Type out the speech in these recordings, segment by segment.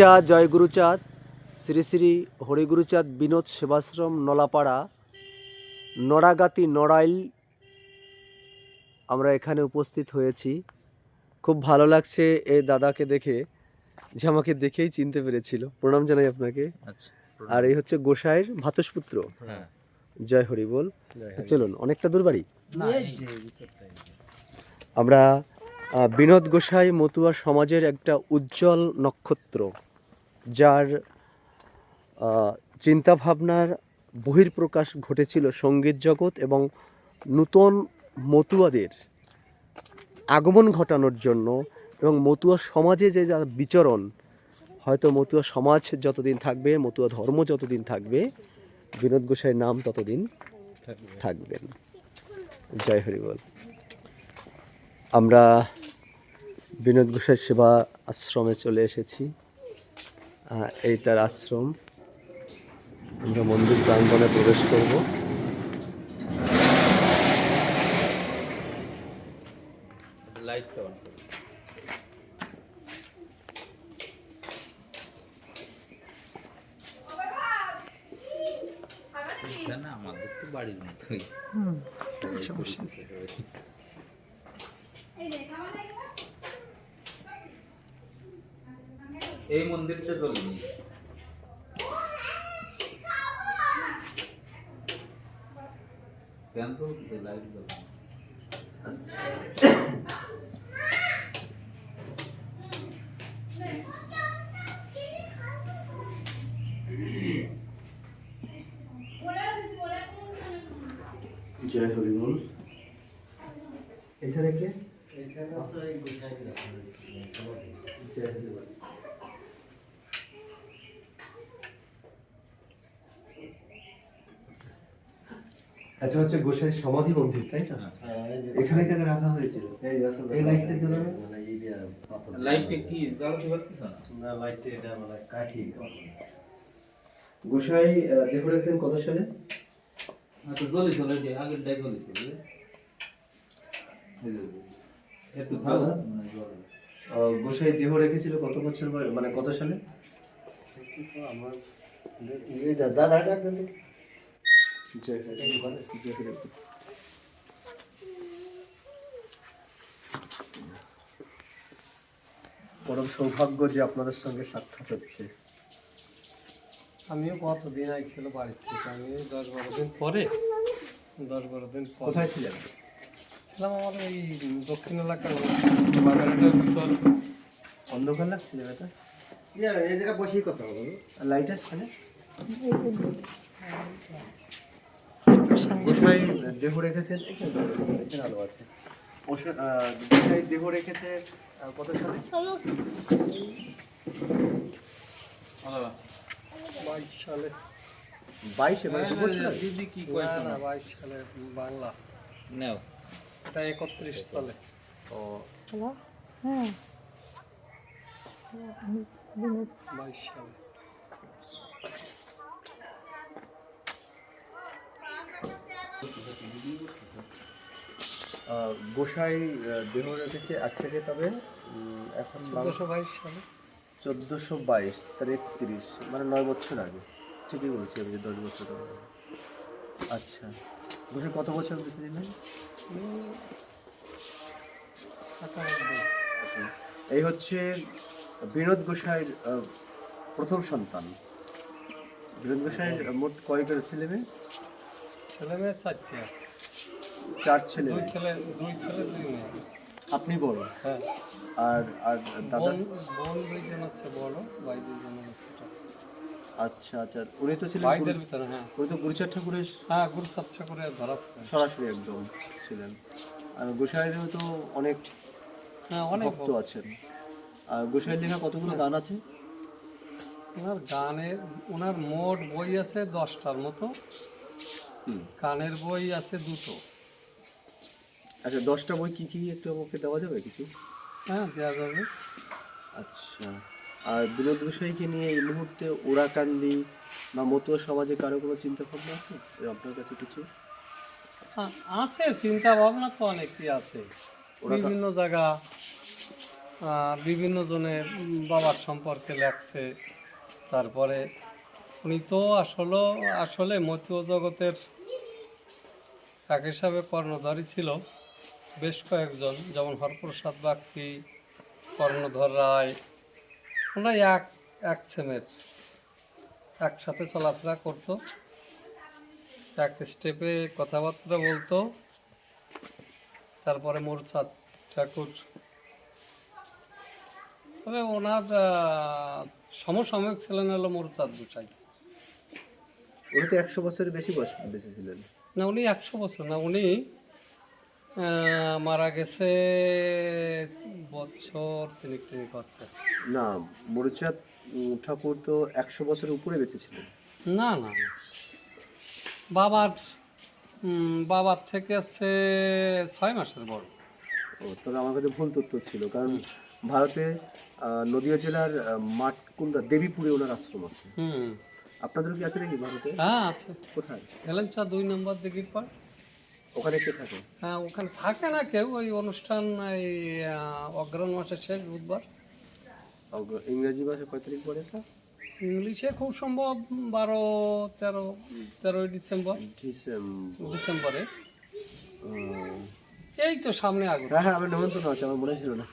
হরিচাঁদ জয়গুরুচাঁদ শ্রী শ্রী হরিগুরুচাঁদ বিনোদ সেবাশ্রম নলাপাড়া নড়াগাতি নড়াইল আমরা এখানে উপস্থিত হয়েছি। খুব ভালো লাগছে এই দাদাকে দেখে যে আমাকে দেখেই চিনতে পেরেছিল। প্রণাম জানাই আপনাকে। আচ্ছা আর এই হচ্ছে গোসাইয়ের ভাতসপুত্র হ্যাঁ। জয় হরি বল। চলুন অনেকটা দূর বাড়ি। আমরা বিনোদ গোসাই মতুয়া সমাজের একটা উজ্জ্বল নক্ষত্র। যার চিন্তাভাবনার বহির্প্রকাশ ঘটেছিল সংগীত জগৎ এবং নূতন মতুয়াদের আগমন ঘটানোর জন্য এবং মতুয়া সমাজে যে যা বিচরণ, হয়তো মতুয়া সমাজ যতদিন থাকবে, মতুয়া ধর্ম যতদিন থাকবে, বিনোদ গোসাইয়ের নাম ততদিন থাকবেন। জয় হরি বল। আমরা বিনোদ ঘোষের সেবা আশ্রমে চলে এসেছি। এই তার আশ্রম। আমরা মন্দির প্রাঙ্গণে প্রবেশ করব। আমাদের তো বাড়ির মতোই। এই মন্দিরটা চলিনি ফ্যান চলতেছে লাইট জ্বলছে জয় হরি বল। এখানে কে? জয় হরি বল। এটা হচ্ছে গোসাই সমাধি মন্দির তাই তো? এখানে কেন রাখা হয়েছিল? এই লাইটটার জন্য? না? লাইটটা কি জ্বালাতে পারতেছ না? গোসাই আহ, দেহ রাখতেন কত সালে? না তো জ্বলিছে লাইট আগের ডাই জ্বলিছে বুঝলে? এই যে, একটু থাকো মানে আহ, গোসাই দেহ রেখেছিল কত বছর মানে কত সালে? হরি বল। পরম সৌভাগ্য যে আপনাদের সঙ্গে সাক্ষাৎ হচ্ছে। আমিও কতদিন আইছিল বাড়ির থেকে? আমি দশ বারো দিন পরে দশ বারো দিন পরে। কোথায় ছিলেন? ছিলাম আমার এই দক্ষিণ এলাকার ছিল, বাগানটার ভিতর। অন্ধকার লাগছিল এটা এই জায়গায় বসেই কথা বলো আর লাইট আসছে না? গোসাই দেহ আলো আছে গোসাই দেহ রেখেছে কত সালে? বাইশ সালে। বাইশে মানে দু বছর দিদি কি না বাইশ সালে বাংলা। নাও। এটা একত্রিশ সালে। ও। হ্যাঁ। বাইশ সালে। গোসাই দেহ রেখেছে আজ থেকে তবে এখন চোদ্দশো বাইশ সালে। চোদ্দোশো বাইশ তার একত্রিশ মানে নয় বছর আগে। ঠিকই বলছি আমি যে দশ বছর আগে। আচ্ছা। গোসাই কত বছর বেঁচে দিলেন। এই হচ্ছে বিনোদ গোসাইয়ের প্রথম সন্তান। বিনোদ গোসাইয়ের মোট কয়টা ছেলে মেয়ে? ছেলে মেয়ে চারটে। চার ছেলে। দুই ছেলে দুই ছেলে দুই মেয়ে। আপনি বড়? হ্যাঁ। আর আর দাদা? বোন বোন দুইজন হচ্ছে বড় ভাই দুইজন হচ্ছে আচ্ছা আচ্ছা। উনি তো ছিলেন ভাইদের ভিতরে হ্যাঁ। উনি তো গুরুচার ঠাকুরের হ্যাঁ গুরু সাপচা করে ধরা সরাসরি একদম ছিলেন। আর গোসাইয়েরও তো অনেক হ্যাঁ অনেক ভক্ত আছেন। আর গোসাইয়ের লেখা কতগুলো গান আছে? ওনার গানের ওনার মোট বই আছে দশটার মতো। গানের বই আছে দুটো। আচ্ছা দশটা বই কি কি একটু আমাকে দেওয়া যাবে কিছু? হ্যাঁ দেওয়া যাবে। আচ্ছা আর বিনোদ গোসাইকে নিয়ে এই মুহূর্তে ওরাকান্দি বা মতুয়া সমাজে কারও কোনো চিন্তা ভাবনা আছে আপনার কাছে কিছু? আছে চিন্তা ভাবনা তো অনেকই আছে। বিভিন্ন জায়গা বিভিন্ন জনের বাবার সম্পর্কে লেখছে। তারপরে উনি তো আসলে আসলে মতীয় জগতের এক হিসাবে কর্ণধারী ছিল। বেশ কয়েকজন, যেমন হরপ্রসাদ বাগচি, কর্ণধর রায় ওনারা এক এক সেমের, একসাথে চলাফেরা করতো। এক স্টেপে কথাবার্তা বলতো, তারপরে মোরচাঁদ ঠাকুর। তবে ওনার সমসাময়িক ছিলেন হলো মোরচাঁদ গোসাই। উনি তো একশো বছরের বেশি বয়স বেঁচে ছিলেন। না উনি একশো বছর না উনি মারা গেছে বছর তিনিক তিনিক হচ্ছে। না মরুচাঁদ ঠাকুর তো একশো বছরের উপরে বেঁচে ছিলেন। না না বাবার বাবার থেকে আছে ছয় মাসের বড়। ও তবে আমার কাছে ভুল তথ্য ছিল কারণ ভারতে নদিয়া জেলার মাঠকুন্ডা দেবীপুরে ওনার আশ্রম আছে। হুম। আপনাদের কি আছে নাকি ভারতে হ্যাঁ আছে। কোথায়? হেলেঞ্চা দুই নম্বর দিঘির পর ওখানে কে থাকে? হ্যাঁ ওখানে থাকে না কেউ। ওই অনুষ্ঠান এই অগ্রহণ মাসের শেষ বুধবার। ইংরেজি ভাষা কয় তারিখ পরে ইংলিশে খুব সম্ভব বারো তেরো তেরোই ডিসেম্বর। ডিসেম্বর। এই তো সামনে আগে হ্যাঁ হ্যাঁ আমার নেমন্তন্ন আছে আমার মনে ছিল না।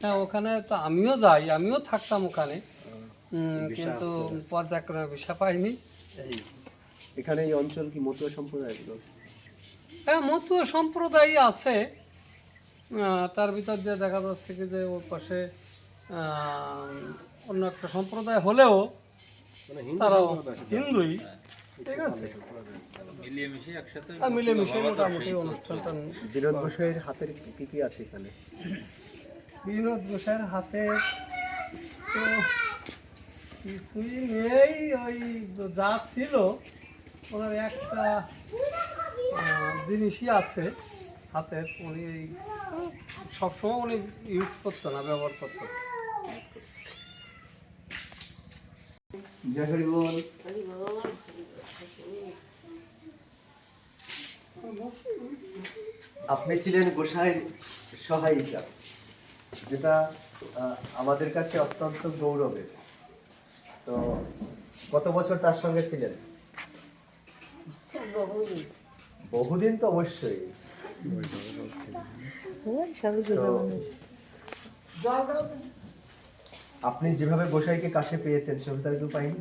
হ্যাঁ ওখানে তো আমিও যাই আমিও থাকতাম ওখানে। কিন্তু পর্যায়ক্রমে ভিসা পাইনি। এই এখানে এই অঞ্চল কি মতুয়া সম্প্রদায় হ্যাঁ মতুয়া সম্প্রদায় আছে। তার ভিতর দিয়ে দেখা যাচ্ছে কি যে ওর পাশে অন্য একটা সম্প্রদায় হলেও তারা হিন্দুই ঠিক আছে। মিলেমিশে মোটামুটি অনুষ্ঠানটা বিনোদ গোসাইয়ের হাতের কি কি আছে এখানে? বিনোদ গোসাইয়ের হাতে তো কিছুই নেই, ওই যা ছিল, ওনার একটা জিনিসই আছে হাতের, উনি এই, সবসময় উনি ইউজ করতো না, ব্যবহার করতো। আপনি ছিলেন গোসাইয়ের সহায়িকা, যেটা আমাদের কাছে অত্যন্ত গৌরবের তো কত বছর তার সঙ্গে ছিলেন? বহুদিন। তো অবশ্যই। আপনি যেভাবে গোসাইকে কাছে পেয়েছেন সেভাবে কেউ পাইনি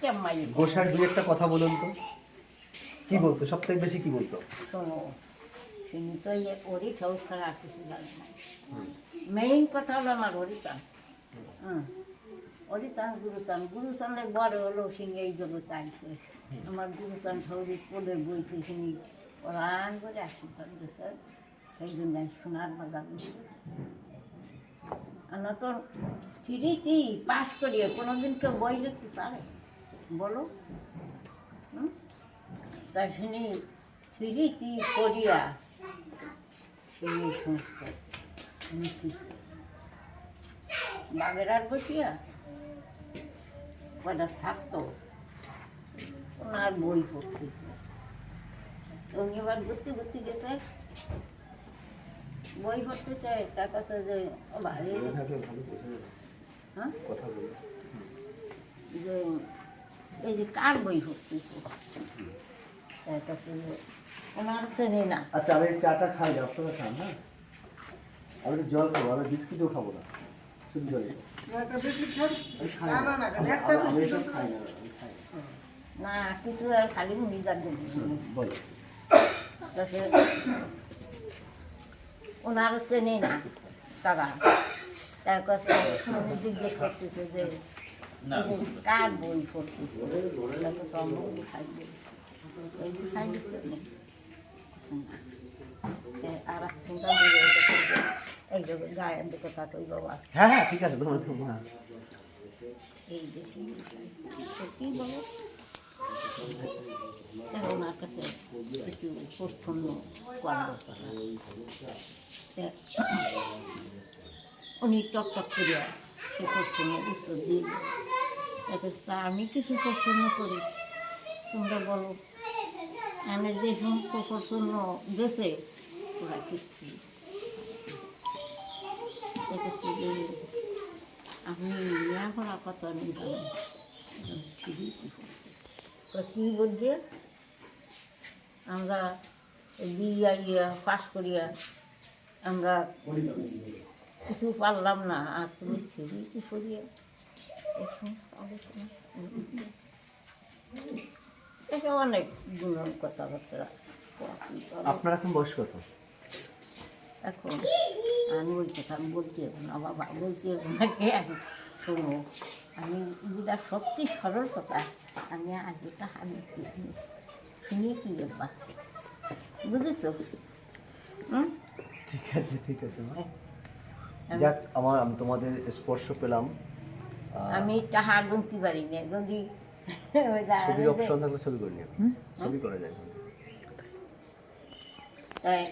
কেমাই দুই একটা কথা বলুন তো। কি বলতো? সব থেকে বেশি কি বলতো? মেইন কথা হলো আমার হরিচান হুম। হরিচান গুরুচান গুরুচানের বড় হলো সিংহে এই জগতে আইছে। আমার গুরুচান ঠাউরি পদে বইতে শুনি ওরান করে আশীর্বাদ দিয়েছে। সেই জন্য সোনার বাজার আমরা তো থ্রিটি পাস করিয়ে কোনোদিন কেউ বই লিখতে পারে? বলো। তাই শুনি থ্রিটি করিয়া এই সমস্ত লিখতেছে বাগের আর বসিয়া? কয়টা থাকতো ওনার বই পড়তেছে। উনি এবার ঘুরতে ঘুরতে গেছে? বই পড়তেছে তার কাছে যে ও ভালো হ্যাঁ? যে এই যে কার বই পড়তেছে? তার কাছে যে ওনার চেনে না। আচ্ছা আমি চাটা খাই আপনারা খান হ্যাঁ? আমি জল খাব আমি বিস্কিটও খাব না। না। কিছু আর খালি ওনার চেনে না তারা তার কাছে জিজ্ঞেস করতেছে যে কার বই পড়তেছে সম্ভব এ আর এই গায়ের দিকে তাকাই বাবা। হ্যাঁ হ্যাঁ ঠিক আছে তোমার তোমার। এই যে কি বলো? তা ওনার কাছে কিছু করার উনি টক টক করিয়া সে উত্তর দিয়ে তাকে তা আমি কিছু প্রশ্ন করি। তোমরা বলো আমি যে সমস্ত প্রশ্ন দেশে ওরা কিচ্ছু দেখেছি যে আপনি লেখাপড়া কত নিয়ে ঠিকই কি কী বলছে আমরা বিয়া ইয়া পাস করিয়া আমরা কিছু পারলাম না আর তুমি ঠিকই কি করিয়া? এই সমস্ত আলোচনা এটা অনেক কথাবার্তা। আপনার এখন বয়স কত? এখন আমি ওই আমি বলতে না বাবা বলতে পারব না কে আমি শোনো আমি সত্যি সরল কথা আমি আগে কাহানি শুনি শুনিয়ে কী ব্যাপার? বুঝেছ? হুম? ঠিক আছে ঠিক আছে মা। যাক আমার আমি তোমাদের স্পর্শ পেলাম। আমি টাহা গুনতে পারি না যদি যে- অপশন থাকলে ছবি করে নিও। ছবি করা যায়। তাই।